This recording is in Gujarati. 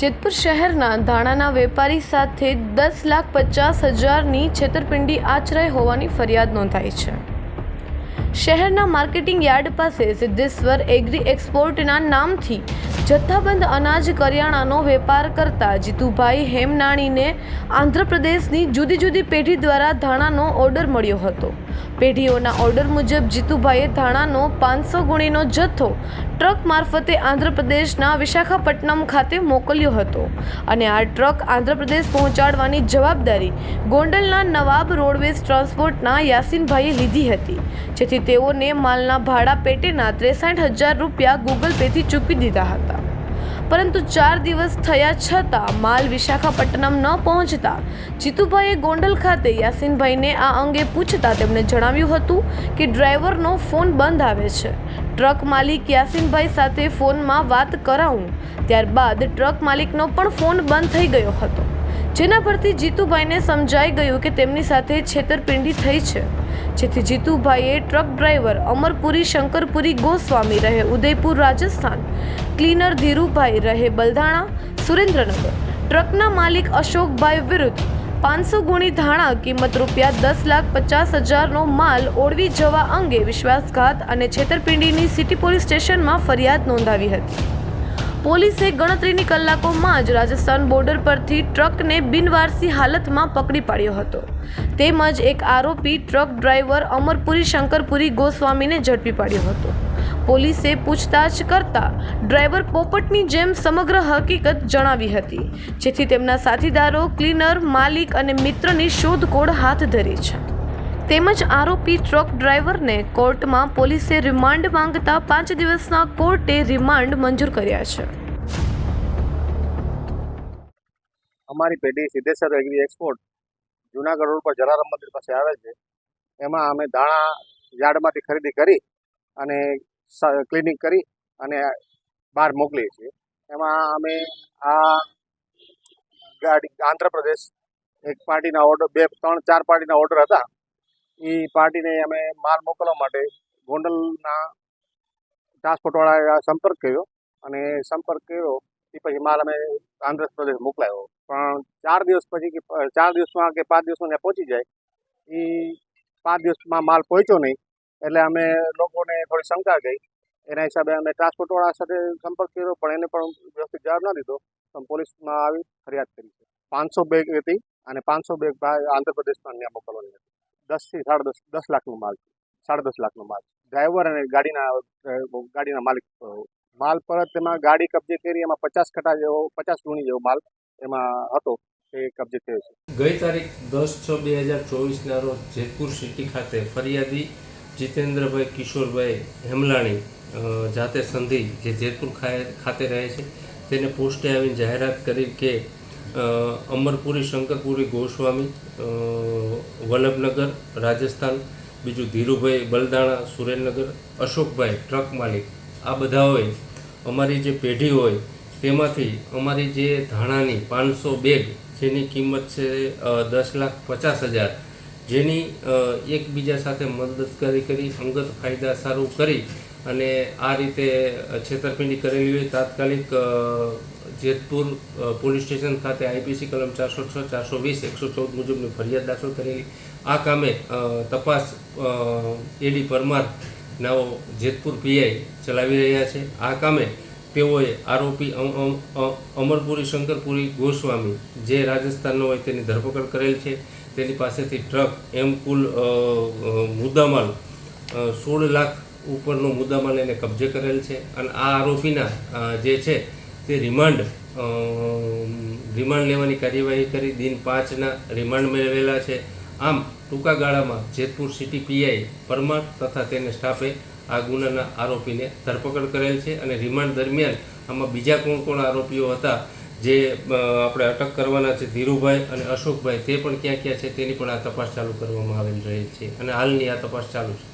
જેતપુર શહેરના ધાણાના વેપારી સાથે દસ લાખ પચાસ હજારની છેતરપિંડી આચરાઈ હોવાની ફરિયાદ નોંધાઈ છે. શહેરના માર્કેટિંગ યાર્ડ પાસે સિદ્ધેશ્વર એગ્રી એક્સપોર્ટના નામથી જથ્થાબંધ અનાજ કરિયાણાનો વેપાર કરતા જીતુભાઈ હેમનાણીને આંધ્રપ્રદેશની જુદી જુદી પેઢી દ્વારા ધાણાનો ઓર્ડર મળ્યો હતો. પેઢીઓના ઓર્ડર મુજબ જીતુભાઈએ ધાણાનો પાંચસો ગુણીનો જથ્થો ટ્રક મારફતે આંધ્રપ્રદેશના વિશાખાપટ્ટનમ ખાતે મોકલ્યો હતો. અને આ ટ્રક આંધ્રપ્રદેશ પહોંચાડવાની જવાબદારી ગોંડલના નવાબ રોડવેઝ ટ્રાન્સપોર્ટના યાસીનભાઈએ લીધી હતી. જેથી તેઓને માલના ભાડા પેટેના ત્રેસાઠ હજાર રૂપિયા ગૂગલ પેથી ચૂકવી દીધા હતા. પરંતુ ચાર દિવસ થયા છતાં માલ વિશાખાપટ્ટનમ ન પહોંચતા. જીતુભાઈએ ગોંડલ ખાતે યાસીનભાઈને આ અંગે પૂછતા તેમણે જણાવ્યું હતું કે ડ્રાઈવરનો ફોન બંધ આવે છે. ટ્રક માલિક યાસીનભાઈ સાથે ફોનમાં વાત કરાવું. ત્યારબાદ ટ્રક માલિકનો પણ ફોન બંધ થઈ ગયો હતો. જેના પરથી જીતુભાઈને સમજાઈ ગયું કે તેમની સાથે છેતરપિંડી થઈ છે. જેથી જીતુભાઈએ ટ્રક ડ્રાઈવર અમરપુરી, શંકરપુરી, ગોસ્વામી રહે ઉદયપુર, રાજસ્થાન ક્લીનર ધીરુભાઈ રહે બલધાણા સુરેન્દ્રનગર. ટ્રકના માલિક અશોકભાઈ વિરુદ્ધ પાંચસો ગુણી ધાણા કિંમત રૂપિયા દસ લાખ પચાસ હજારનો માલ ઓળવી જવા અંગે વિશ્વાસઘાત અને છેતરપિંડીની સિટી પોલીસ સ્ટેશનમાં ફરિયાદ નોંધાવી હતી. પોલીસે ગણતરીની કલાકોમાં જ રાજસ્થાન બોર્ડર પરથી ટ્રકને બિનવારસી હાલતમાં પકડી પાડ્યો હતો. તેમજ એક આરોપી ટ્રક ડ્રાઈવર અમરપુરી શંકરપુરી ગોસ્વામીને ઝડપી પાડ્યો હતો. પોલીસે પૂછતાછ કરતા ડ્રાઈવર પોપટની જેમ સમગ્ર હકીકત જણાવી હતી, જેથી તેમના સાથીદારો, ક્લીનર, માલિક અને મિત્રની શોધખોળ હાથ ધરી છે. તેમજ આરોપી ટ્રક ડ્રાઈવરને કોર્ટમાં પોલીસે રિમાન્ડ માંગતા પાંચ દિવસના કોર્ટે રિમાન્ડ મંજૂર કર્યા છે. અમારી પેઢી Siddheshwar agri export Junagadh road પર જલારામ મંદિર પાસે આવે છે. એમાં અમે દાણા યાર્ડમાંથી ખરીદી કરી અને ક્લિનિક કરી અને બહાર મોકલીએ છીએ. એમાં અમે આ ગાડી, આંધ્રપ્રદેશ એક પાર્ટીના ઓર્ડર બે, ત્રણ, ચાર પાર્ટીના ઓર્ડર હતા. એ પાર્ટીને અમે માલ મોકલવા માટે ગોંડલના ટ્રાન્સપોર્ટવાળા સંપર્ક કર્યો અને સંપર્ક કર્યો, એ પછી માલ અમે આંધ્રપ્રદેશ મોકલાયો. પણ ચાર દિવસ પછી કે, ચાર દિવસમાં કે પાંચ દિવસમાં ત્યાં પહોંચી જાય, એ પાંચ દિવસમાં માલ પહોંચ્યો નહીં. એટલે અમે લોકોને થોડી શંકા ગઈ એના હિસાબે અમે ટ્રાન્સપોર્ટવાળા સાથે સંપર્ક કર્યો, પણ એને પણ વ્યવસ્થિત જવાબ ના દીધો. પણ પોલીસમાં આવી ફરિયાદ કરી છે. પાંચસો બેગ હતી અને પાંચસો બેગ આંધ્રપ્રદેશમાં ત્યાં મોકલવાની હતી. દસથી સાડા દસ દસ લાખનો માલ સાડા દસ લાખનો માલ ડ્રાઈવર અને ગાડીના ગાડીના માલિક માલ પરત તેમાં ગાડી કબજે કરી, એમાં પચાસ કટા જેવો, પચાસ ગુણી જેવો માલ એમાં હતો, એ કબજે થયો છે. ગઈ તારીખ દસ છ બે હજાર ચોવીસના રોજ જેતપુર સિટી ખાતે ફરિયાદી જીતેન્દ્રભાઈ, કિશોરભાઈ હેમલાણી જાતે સંધિ જે જેતપુર ખાતે રહે છે, તેને પોસ્ટે આવીને જાહેરાત કરી કે અમરપુરી, શંકરપુરી, ગોસ્વામી વલ્લભનગર, રાજસ્થાન, બીજું ધીરુભાઈ બલદાણા, સુરેન્દ્રનગર, અશોકભાઈ, ટ્રક માલિક. આ બધા હોય, અમારી જે પેઢી હોય, તેમાંથી અમારી જે ધાણાની પાંચસો બેગ, જેની કિંમત છે દસ લાખ પચાસ હજાર જેની એકબીજા સાથે મદદગારી કરી અંગત ફાયદા સારું કરી અને આ રીતે છેતરપિંડી કરેલી હોય તાત્કાલિક જેતપુર પોલીસ સ્ટેશન ખાતે આઈપીસી કલમ ચારસો છ, ચારસો વીસ, એકસો ચૌદ મુજબની ફરિયાદ દાખલ કરેલી. આ કામે તપાસ એડી પરમાર, નાઓ જેતપુર પીઆઈ ચલાવી રહ્યા છે. આ કામે તેઓએ આરોપી અમ- અમ- અમરપુરી શંકરપુરી ગોસ્વામી, જે રાજસ્થાનનો હોય તેની ધરપકડ કરેલ છે. તેની પાસેથી ટ્રક, એમ કુલ મુદ્દામાલ સોળ લાખ ઉપરનો મુદ્દામાલ એને કબજે કરેલ છે. અને આ આરોપીના જે છે તે રિમાન્ડ રિમાન્ડ લેવાની કાર્યવાહી કરી. દિન પાંચના રિમાન્ડ મેળવેલા છે. આમ ટૂંકા ગાળામાં જેતપુર સિટી પીઆઈ પરમાર તથા તેને સ્ટાફે આ ગુનાના આરોપીને ધરપકડ કરેલ છે અને રિમાન્ડ દરમિયાન આમાં બીજા કોણ કોણ આરોપીઓ હતા, જે આપણે અટક કરવાના છે, ધીરુભાઈ અને અશોકભાઈ, તે પણ ક્યાં ક્યાં છે તેની પણ આ તપાસ ચાલુ કરવામાં આવેલ રહી છે અને હાલની આ તપાસ ચાલુ છે.